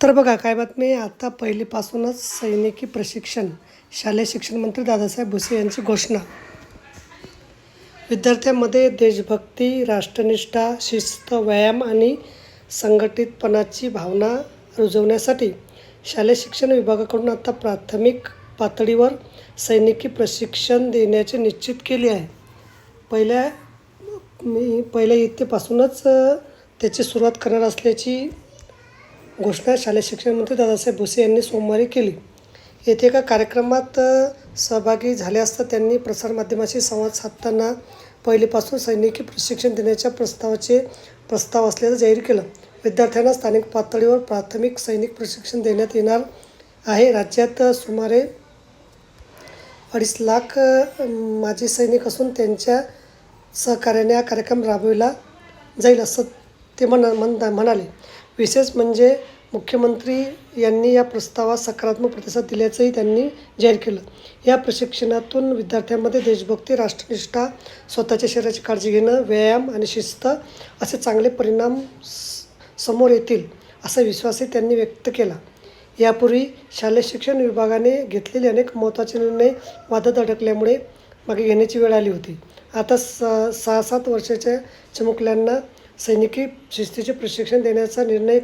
तर बघा काय बातमी आता पहिलीपासूनच सैनिकी प्रशिक्षण शालेय शिक्षण मंत्री दादासाहेब भुसे यांची घोषणा. विद्यार्थ्यांमध्ये देशभक्ती राष्ट्रनिष्ठा शिस्त व्यायाम आणि संघटितपणाची भावना रुजवण्यासाठी शालेय शिक्षण विभागाकडून आता प्राथमिक पातळीवर सैनिकी प्रशिक्षण देण्याचे निश्चित केले आहे. पहिल्या मी पहिल्या इयत्तेपासूनच त्याची सुरुवात करणार असल्याची घोषणा शालेय शिक्षण मंत्री दादासाहेब भुसे यांनी सोमवारी केली. येथे एका कार्यक्रमात सहभागी झाले असता त्यांनी प्रसारमाध्यमाशी संवाद साधताना पहिलीपासून सैनिकी प्रशिक्षण देण्याच्या प्रस्तावाचे प्रस्ताव असल्याचं जाहीर केलं. विद्यार्थ्यांना स्थानिक पातळीवर प्राथमिक सैनिक प्रशिक्षण देण्यात येणार आहे. राज्यात सुमारे अडीच लाख माजी सैनिक असून त्यांच्या सहकार्याने हा कार्यक्रम राबविला जाईल असं ते म्हणा म्हणता म्हणाले. विशेष म्हणजे मुख्यमंत्री यांनी या प्रस्तावास सकारात्मक प्रतिसाद दिल्याचंही त्यांनी जाहीर केलं. या प्रशिक्षणातून विद्यार्थ्यांमध्ये देशभक्ती राष्ट्रनिष्ठा स्वतःच्या शरीराची काळजी घेणं व्यायाम आणि शिस्त असे चांगले परिणाम स- समोर येतील असा विश्वासही त्यांनी व्यक्त केला. यापूर्वी शालेय शिक्षण विभागाने घेतलेले अनेक महत्त्वाचे निर्णय वादात अडकल्यामुळे मागे घेण्याची वेळ आली होती. आता स सहा सात वर्षाच्या चिमुकल्यांना सैनिकी शिस्तीचे प्रशिक्षण देण्याचा निर्णय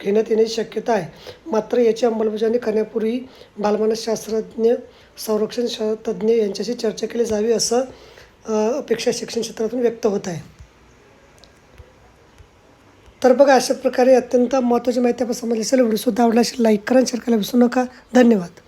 घेण्यात येण्याची शक्यता आहे. मात्र याची अंमलबजावणी करण्यापूर्वी बालमानस शास्त्रज्ञ संरक्षण श तज्ज्ञ यांच्याशी चर्चा केली जावी असं अपेक्षा शिक्षण क्षेत्रातून व्यक्त होत आहे. तर बघा अशा प्रकारे अत्यंत महत्त्वाची माहिती आपण समजली असेल. व्हिडिओसुद्धा आवडला असेल लाईक करा शेअर करायला विसरू नका. धन्यवाद.